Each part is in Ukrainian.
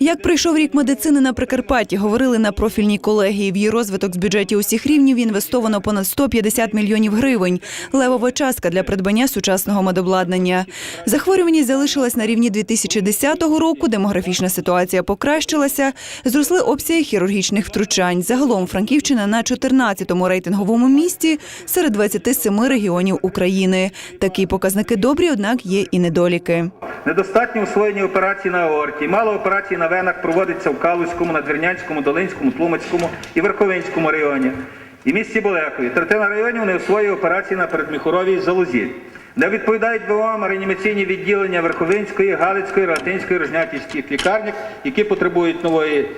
Як прийшов рік медицини на Прикарпатті, говорили на профільній колегії. В її розвиток з бюджетів усіх рівнів інвестовано понад 150 мільйонів гривень. Левова частка для придбання сучасного медобладнання. Захворюваність залишилась на рівні 2010 року. Демографічна ситуація покращилася. Зросли обсяги хірургічних втручань. Загалом Франківщина на 14-му рейтинговому місці серед 27 регіонів України. Такі показники добрі, однак є і недоліки. Недостатньо освоєння операцій на аорті. Мало операцій на венах проводиться в Калузькому, Надвірнянському, Долинському, Тлумацькому і Верховинському районі. І місті Болекові. Третина районів не освоює операції на передміхоровій залозі. Не відповідають ВОАМ реанімаційні відділення Верховинської, Галицької, Рогатинської, Рожнятівських лікарнях, які потребують нової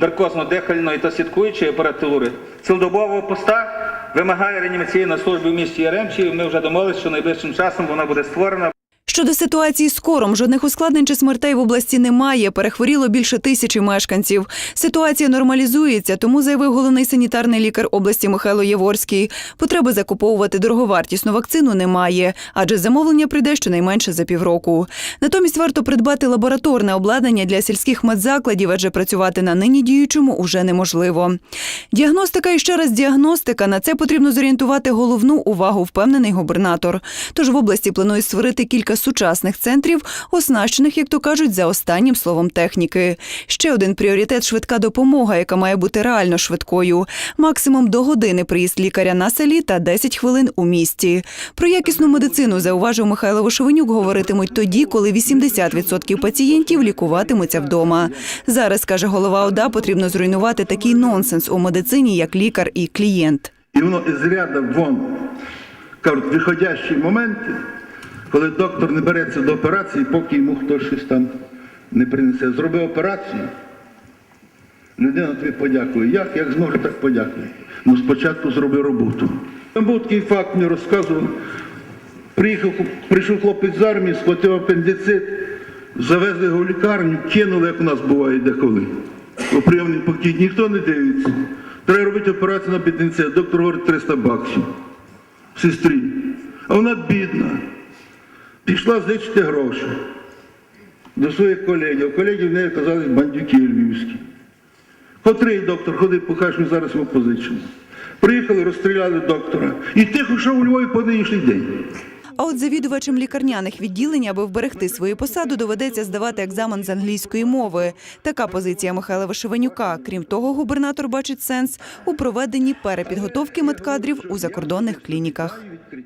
наркозно-дихальної та сіткуючої апаратури. Цілодобового поста вимагає реанімаційна служба в місті Яремчі. Ми вже домовилися, що найближчим часом вона буде створена. Щодо ситуації з кором, жодних ускладнень чи смертей в області немає. Перехворіло більше тисячі мешканців. Ситуація нормалізується, тому заявив головний санітарний лікар області Михайло Яворський. Потреби закуповувати дороговартісну вакцину немає, адже замовлення прийде щонайменше за півроку. Натомість варто придбати лабораторне обладнання для сільських медзакладів, адже працювати на нині діючому уже неможливо. Діагностика і ще раз діагностика. На це потрібно зорієнтувати головну увагу, впевнений губернатор. Тож в області планують створити кілька сучасних центрів, оснащених, як то кажуть, за останнім словом техніки. Ще один пріоритет швидка допомога, яка має бути реально швидкою. Максимум до години приїзд лікаря на селі та 10 хвилин у місті. Про якісну медицину зауважив Михайло Вишовенюк, говоритимуть тоді, коли 80% пацієнтів лікуватимуться вдома. Зараз каже голова ОДА, потрібно зруйнувати такий нонсенс у медицині, як лікар і клієнт. І воно із ряду вон, кажуть, виходящі моменти, коли доктор не береться до операції, поки йому хтось щось там не принесе. Зроби операцію, людина тобі подякує. Як? Як зможе, так подякує. Ну спочатку зроби роботу. Там був такий факт, мені розказував. Приїхав, прийшов хлопець з армії, схватив апендицит, завезли його в лікарню, кинули, як у нас буває деколи. У прийомний покій ніхто не дивиться. Треба робити операцію на апендицит. Доктор говорить 300 баксів. Сестрі. А вона бідна. Пішла зичити гроші до своїх колегів. Колеги в неї оказались бандюки львівські. Котрий доктор ходить, покаже, що ми зараз йому позичимо. Приїхали, розстріляли доктора. І тихо, що у Львові по нинішній день. А от завідувачам лікарняних відділень, аби вберегти свою посаду, доведеться здавати екзамен з англійської мови. Така позиція Михайла Вишиванюка. Крім того, губернатор бачить сенс у проведенні перепідготовки медкадрів у закордонних клініках.